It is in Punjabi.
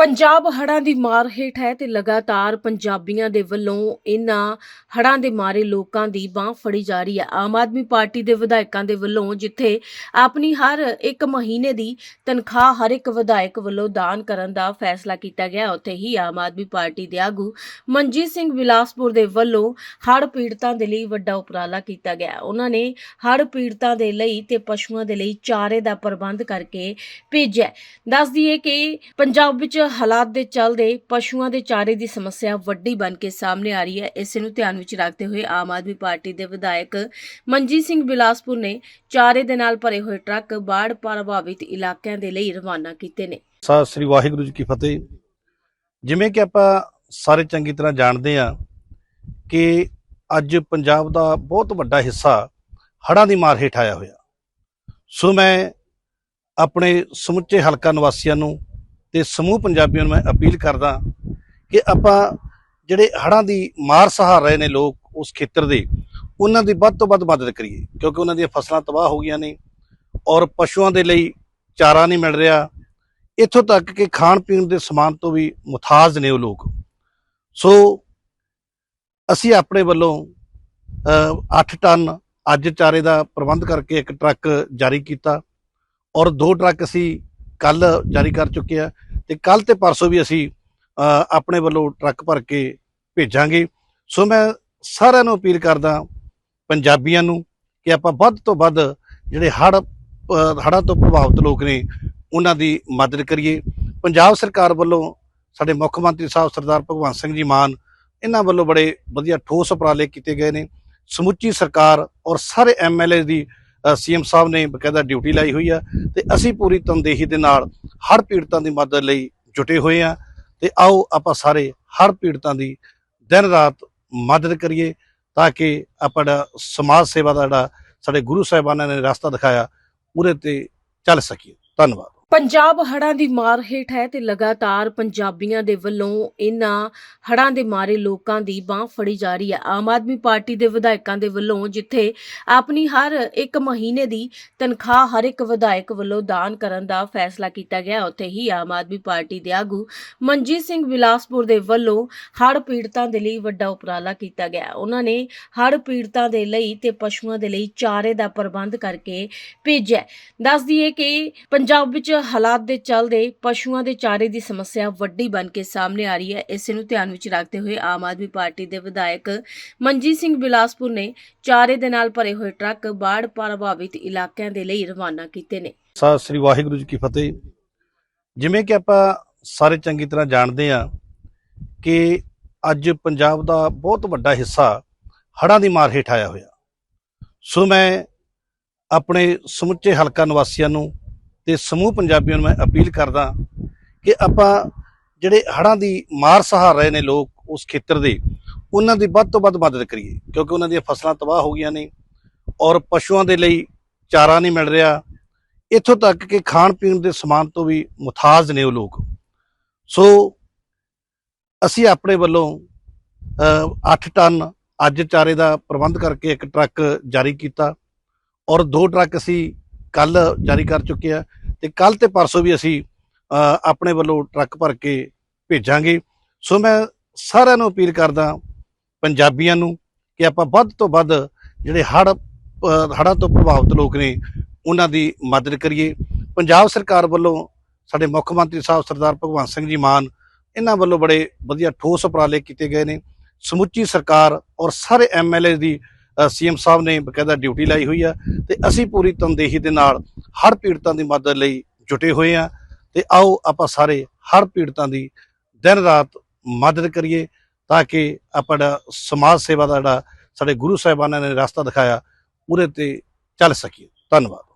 ਪੰਜਾਬ ਹੜ੍ਹਾਂ ਦੀ ਮਾਰ ਹੇਠ ਹੈ ਤੇ ਲਗਾਤਾਰ ਪੰਜਾਬੀਆਂ ਦੇ ਵੱਲੋਂ ਇਹਨਾਂ ਹੜ੍ਹਾਂ ਦੇ ਮਾਰੇ ਲੋਕਾਂ ਦੀ ਬਾਹ ਫੜੀ ਜਾ ਰਹੀ ਹੈ ਆਮ ਆਦਮੀ ਪਾਰਟੀ ਦੇ ਵਿਧਾਇਕਾਂ ਦੇ ਵੱਲੋਂ ਜਿੱਥੇ ਆਪਣੀ ਹਰ ਇੱਕ ਮਹੀਨੇ ਦੀ ਤਨਖਾਹ ਹਰ ਇੱਕ ਵਿਧਾਇਕ ਵੱਲੋਂ ਦਾਨ ਕਰਨ ਦਾ ਫੈਸਲਾ ਕੀਤਾ ਗਿਆ, ਉੱਥੇ ਹੀ ਆਮ ਆਦਮੀ ਪਾਰਟੀ ਦੇ ਆਗੂ ਮਨਜੀਤ ਸਿੰਘ ਬਿਲਾਸਪੁਰ ਦੇ ਵੱਲੋਂ ਹੜ੍ਹ ਪੀੜਤਾਂ ਦੇ ਲਈ ਵੱਡਾ ਉਪਰਾਲਾ ਕੀਤਾ ਗਿਆ ਉਹਨਾਂ ਨੇ ਹੜ੍ਹ ਪੀੜਤਾਂ ਦੇ ਲਈ ਤੇ ਪਸ਼ੂਆਂ ਦੇ ਲਈ ਚਾਰੇ ਦਾ ਪ੍ਰਬੰਧ ਕਰਕੇ ਭੇਜਿਆ ਹੈ। ਦੱਸ ਦਈਏ ਕਿ ਪੰਜਾਬ ਵਿੱਚ ਹਾਲਾਤ ਦੇ ਚੱਲਦੇ ਪਸ਼ੂਆਂ ਦੇ ਚਾਰੇ ਦੀ ਸਮੱਸਿਆ ਵੱਡੀ ਬਣ ਕੇ ਸਾਹਮਣੇ ਆ ਰਹੀ ਹੈ। ਇਸ ਨੂੰ ਧਿਆਨ ਵਿੱਚ ਰੱਖਦੇ ਹੋਏ ਆਮ ਆਦਮੀ ਪਾਰਟੀ ਦੇ ਵਿਧਾਇਕ ਮਨਜੀਤ ਸਿੰਘ ਬਿਲਾਸਪੁਰ ਨੇ ਚਾਰੇ ਦੇ ਨਾਲ ਭਰੇ ਹੋਏ ਟਰੱਕ ਬਾੜ ਪ੍ਰਭਾਵਿਤ ਇਲਾਕਿਆਂ ਦੇ ਲਈ ਰਵਾਨਾ ਕੀਤੇ ਨੇ। ਸਤਿ ਸ੍ਰੀ ਵਾਹਿਗੁਰੂ ਜੀ ਕੀ ਫਤਿਹ। ਜਿਵੇਂ ਕਿ ਆਪਾਂ ਸਾਰੇ ਚੰਗੀ ਤਰ੍ਹਾਂ ਜਾਣਦੇ ਆ ਕਿ ਅੱਜ ਪੰਜਾਬ ਦਾ ਬਹੁਤ ਵੱਡਾ ਹਿੱਸਾ ਹੜ੍ਹਾਂ ਦੀ ਮਾਰ ਹੇਠ ਆਇਆ ਹੋਇਆ। ਸੋ ਮੈਂ ਆਪਣੇ ਸਮੁੱਚੇ ਹਲਕਾ ਨਿਵਾਸੀਆਂ ਨੂੰ ਤੇ ਸਮੂਹ ਪੰਜਾਬੀਆਂ ਨੂੰ ਮੈਂ ਅਪੀਲ ਕਰਦਾ ਕਿ ਆਪਾਂ ਜਿਹੜੇ ਹੜ੍ਹਾਂ ਦੀ ਮਾਰ ਸਹਾਰ ਰਹੇ ਨੇ ਲੋਕ ਉਸ ਖੇਤਰ ਦੇ, ਉਹਨਾਂ ਦੀ ਵੱਧ ਤੋਂ ਵੱਧ ਮਦਦ ਕਰੀਏ, ਕਿਉਂਕਿ ਉਹਨਾਂ ਦੀਆਂ ਫਸਲਾਂ ਤਬਾਹ ਹੋ ਗਈਆਂ ਨੇ ਔਰ ਪਸ਼ੂਆਂ ਦੇ ਲਈ ਚਾਰਾ ਨਹੀਂ ਮਿਲ ਰਿਹਾ। ਇੱਥੋਂ ਤੱਕ ਕਿ ਖਾਣ ਪੀਣ ਦੇ ਸਮਾਨ ਤੋਂ ਵੀ ਮੁਤਾਜ ਨੇ ਉਹ ਲੋਕ। ਸੋ ਅਸੀਂ ਆਪਣੇ ਵੱਲੋਂ 8 ਟਨ ਅੱਜ ਚਾਰੇ ਦਾ ਪ੍ਰਬੰਧ ਕਰਕੇ ਇੱਕ ਟਰੱਕ ਜਾਰੀ ਕੀਤਾ ਔਰ ਦੋ ਟਰੱਕ ਅਸੀਂ ਕੱਲ ਜਾਰੀ ਕਰ ਚੁੱਕੇ ਆ ਤੇ ਕੱਲ ਤੇ ਪਰਸੋਂ ਵੀ ਅਸੀਂ ਆਪਣੇ ਵੱਲੋਂ ਟਰੱਕ ਭਰ ਕੇ ਭੇਜਾਂਗੇ। ਸੋ ਮੈਂ ਸਾਰਿਆਂ ਨੂੰ ਅਪੀਲ ਕਰਦਾ ਪੰਜਾਬੀਆਂ ਨੂੰ ਕਿ ਆਪਾਂ ਵੱਧ ਤੋਂ ਵੱਧ ਜਿਹੜੇ ਹੜ ਹੜ੍ਹਾਂ ਤੋਂ ਪ੍ਰਭਾਵਿਤ ਲੋਕ ਨੇ, ਉਹਨਾਂ ਦੀ ਮਦਦ ਕਰੀਏ। ਪੰਜਾਬ ਸਰਕਾਰ ਵੱਲੋਂ ਸਾਡੇ ਮੁੱਖ ਮੰਤਰੀ ਸਾਹਿਬ ਸਰਦਾਰ ਭਗਵੰਤ ਸਿੰਘ ਜੀ ਮਾਨ, ਇਹਨਾਂ ਵੱਲੋਂ ਬੜੇ ਵਧੀਆ ਠੋਸ ਉਪਰਾਲੇ ਕੀਤੇ ਗਏ ਨੇ। ਸਮੁੱਚੀ ਸਰਕਾਰ ਔਰ ਸਾਰੇ ਐਮਐਲਏ ਦੀ ਸੀਐਮ ਸਾਹਿਬ ਨੇ ਬਕਾਇਦਾ ਡਿਊਟੀ ਲਾਈ ਹੋਈ ਆ ਤੇ ਅਸੀਂ ਪੂਰੀ ਤਨਦੇਹੀ ਦੇ ਨਾਲ ਹਰ ਪੀੜਤਾਂ ਦੀ ਮਦਦ ਲਈ ਜੁਟੇ ਹੋਏ ਆ ਤੇ ਆਓ ਆਪਾਂ ਸਾਰੇ ਹਰ ਪੀੜਤਾਂ ਦੀ ਦਿਨ ਰਾਤ ਮਦਦ ਕਰੀਏ ਤਾਂ ਕਿ ਆਪਣਾ ਸਮਾਜ ਸੇਵਾ ਦਾ ਜਿਹੜਾ ਸਾਡੇ ਗੁਰੂ ਸਾਹਿਬਾਨਾਂ ਨੇ ਰਸਤਾ ਦਿਖਾਇਆ ਉਹਦੇ ਤੇ ਚੱਲ ਸਕੀਏ। ਧੰਨਵਾਦ। ਪੰਜਾਬ ਹੜ੍ਹਾਂ ਦੀ ਮਾਰ ਹੇਠ ਹੈ ਤੇ ਲਗਾਤਾਰ ਪੰਜਾਬੀਆਂ ਦੇ ਵੱਲੋਂ ਇਹਨਾਂ ਹੜ੍ਹਾਂ ਦੇ ਮਾਰੇ ਲੋਕਾਂ ਦੀ ਬਾਹ ਫੜੀ ਜਾ ਰਹੀ ਹੈ ਆਮ ਆਦਮੀ ਪਾਰਟੀ ਦੇ ਵਿਧਾਇਕਾਂ ਦੇ ਵੱਲੋਂ ਜਿੱਥੇ ਆਪਣੀ ਹਰ ਇੱਕ ਮਹੀਨੇ ਦੀ ਤਨਖਾਹ ਹਰ ਇੱਕ ਵਿਧਾਇਕ ਵੱਲੋਂ ਦਾਨ ਕਰਨ ਦਾ ਫੈਸਲਾ ਕੀਤਾ ਗਿਆ, ਉੱਥੇ ਹੀ ਆਮ ਆਦਮੀ ਪਾਰਟੀ ਦੇ ਆਗੂ ਮਨਜੀਤ ਸਿੰਘ ਬਿਲਾਸਪੁਰ ਦੇ ਵੱਲੋਂ ਹੜ੍ਹ ਪੀੜਤਾਂ ਦੇ ਲਈ ਵੱਡਾ ਉਪਰਾਲਾ ਕੀਤਾ ਗਿਆ ਉਹਨਾਂ ਨੇ ਹੜ੍ਹ ਪੀੜਤਾਂ ਦੇ ਲਈ ਤੇ ਪਸ਼ੂਆਂ ਦੇ ਲਈ ਚਾਰੇ ਦਾ ਪ੍ਰਬੰਧ ਕਰਕੇ ਭੇਜਿਆ ਹੈ। ਦੱਸ ਦਈਏ ਕਿ ਪੰਜਾਬ ਵਿੱਚ ਹਾਲਾਤ ਦੇ ਚੱਲਦੇ ਪਸ਼ੂਆਂ ਦੇ ਚਾਰੇ ਦੀ ਸਮੱਸਿਆ ਵੱਡੀ ਬਣ ਕੇ ਸਾਹਮਣੇ ਆ ਰਹੀ ਹੈ। ਇਸ ਨੂੰ ਧਿਆਨ ਵਿੱਚ ਰੱਖਦੇ ਹੋਏ ਆਮ ਆਦਮੀ ਪਾਰਟੀ ਦੇ ਵਿਧਾਇਕ ਮਨਜੀਤ ਸਿੰਘ ਬਿਲਾਸਪੁਰ ਨੇ ਚਾਰੇ ਦੇ ਨਾਲ ਭਰੇ ਹੋਏ ਟਰੱਕ ਬਾੜ ਪ੍ਰਭਾਵਿਤ ਇਲਾਕਿਆਂ ਦੇ ਲਈ ਰਵਾਨਾ ਕੀਤੇ ਨੇ। ਸਤਿ ਸ੍ਰੀ ਵਾਹਿਗੁਰੂ ਜੀ ਕੀ ਫਤਿਹ। ਜਿਵੇਂ ਕਿ ਆਪਾਂ ਸਾਰੇ ਚੰਗੀ ਤਰ੍ਹਾਂ ਜਾਣਦੇ ਆ ਕਿ ਅੱਜ ਪੰਜਾਬ ਦਾ ਬਹੁਤ ਵੱਡਾ ਹਿੱਸਾ ਹੜ੍ਹਾਂ ਦੀ ਮਾਰ ਹੇਠ ਆਇਆ ਹੋਇਆ। ਸੋ ਮੈਂ ਆਪਣੇ ਸਮੁੱਚੇ ਹਲਕਾ ਨਿਵਾਸੀਆਂ ਨੂੰ ਤੇ ਸਮੂਹ ਪੰਜਾਬੀਆਂ ਨੂੰ ਮੈਂ ਅਪੀਲ ਕਰਦਾ ਕਿ ਆਪਾਂ ਜਿਹੜੇ ਹੜ੍ਹਾਂ ਦੀ ਮਾਰ ਸਹਾਰ ਰਹੇ ਨੇ ਲੋਕ ਉਸ ਖੇਤਰ ਦੇ, ਉਹਨਾਂ ਦੀ ਵੱਧ ਤੋਂ ਵੱਧ ਮਦਦ ਕਰੀਏ, ਕਿਉਂਕਿ ਉਹਨਾਂ ਦੀਆਂ ਫਸਲਾਂ ਤਬਾਹ ਹੋ ਗਈਆਂ ਨੇ ਔਰ ਪਸ਼ੂਆਂ ਦੇ ਲਈ ਚਾਰਾ ਨਹੀਂ ਮਿਲ ਰਿਹਾ। ਇੱਥੋਂ ਤੱਕ ਕਿ ਖਾਣ ਪੀਣ ਦੇ ਸਮਾਨ ਤੋਂ ਵੀ ਮੁਤਾਜ ਨੇ ਉਹ ਲੋਕ। ਸੋ ਅਸੀਂ ਆਪਣੇ ਵੱਲੋਂ 8 ਟਨ ਅੱਜ ਚਾਰੇ ਦਾ ਪ੍ਰਬੰਧ ਕਰਕੇ ਇੱਕ ਟਰੱਕ ਜਾਰੀ ਕੀਤਾ ਔਰ ਦੋ ਟਰੱਕ ਅਸੀਂ ਕੱਲ ਜਾਰੀ ਕਰ ਚੁੱਕੇ ਆ ਤੇ ਕੱਲ ਤੇ ਪਰਸੋਂ ਵੀ ਅਸੀਂ ਆਪਣੇ ਵੱਲੋਂ ਟਰੱਕ ਭਰ ਕੇ ਭੇਜਾਂਗੇ। ਸੋ ਮੈਂ ਸਾਰਿਆਂ ਨੂੰ ਅਪੀਲ ਕਰਦਾ ਪੰਜਾਬੀਆਂ ਨੂੰ ਕਿ ਆਪਾਂ ਵੱਧ ਤੋਂ ਵੱਧ ਜਿਹੜੇ ਹੜ੍ਹ ਅ, ਹੜ੍ਹਾਂ ਤੋਂ ਪ੍ਰਭਾਵਿਤ ਲੋਕ ਨੇ ਉਹਨਾਂ ਦੀ ਮਦਦ ਕਰੀਏ। ਪੰਜਾਬ ਸਰਕਾਰ ਵੱਲੋਂ ਸਾਡੇ ਮੁੱਖ ਮੰਤਰੀ ਸਾਹਿਬ ਸਰਦਾਰ ਭਗਵੰਤ ਸਿੰਘ ਜੀ ਮਾਨ ਇਹਨਾਂ ਵੱਲੋਂ ਬੜੇ ਵਧੀਆ ਠੋਸ ਉਪਰਾਲੇ ਕੀਤੇ ਗਏ ਨੇ। ਸਮੁੱਚੀ ਸਰਕਾਰ ਔਰ ਸਾਰੇ ਐਮਐਲਏ ਦੀ ਸੀਐਮ ਸਾਹਿਬ ਨੇ ਬਕਾਇਦਾ ਡਿਊਟੀ ਲਾਈ ਹੋਈ ਆ ਤੇ ਅਸੀਂ ਪੂਰੀ ਤਨਦੇਹੀ ਦੇ ਨਾਲ ਹਰ ਪੀੜਤਾਂ ਦੀ ਮਦਦ ਲਈ ਜੁਟੇ ਹੋਏ ਆ ਤੇ ਆਓ ਆਪਾਂ ਸਾਰੇ ਹਰ ਪੀੜਤਾਂ ਦੀ ਦਿਨ ਰਾਤ ਮਦਦ ਕਰੀਏ ਤਾਂ ਕਿ ਆਪਣਾ ਸਮਾਜ ਸੇਵਾ ਦਾ ਜਿਹੜਾ ਸਾਡੇ ਗੁਰੂ ਸਾਹਿਬਾਨਾਂ ਨੇ ਰਸਤਾ ਦਿਖਾਇਆ ਉਹਦੇ ਤੇ ਚੱਲ ਸਕੀਏ। ਧੰਨਵਾਦ।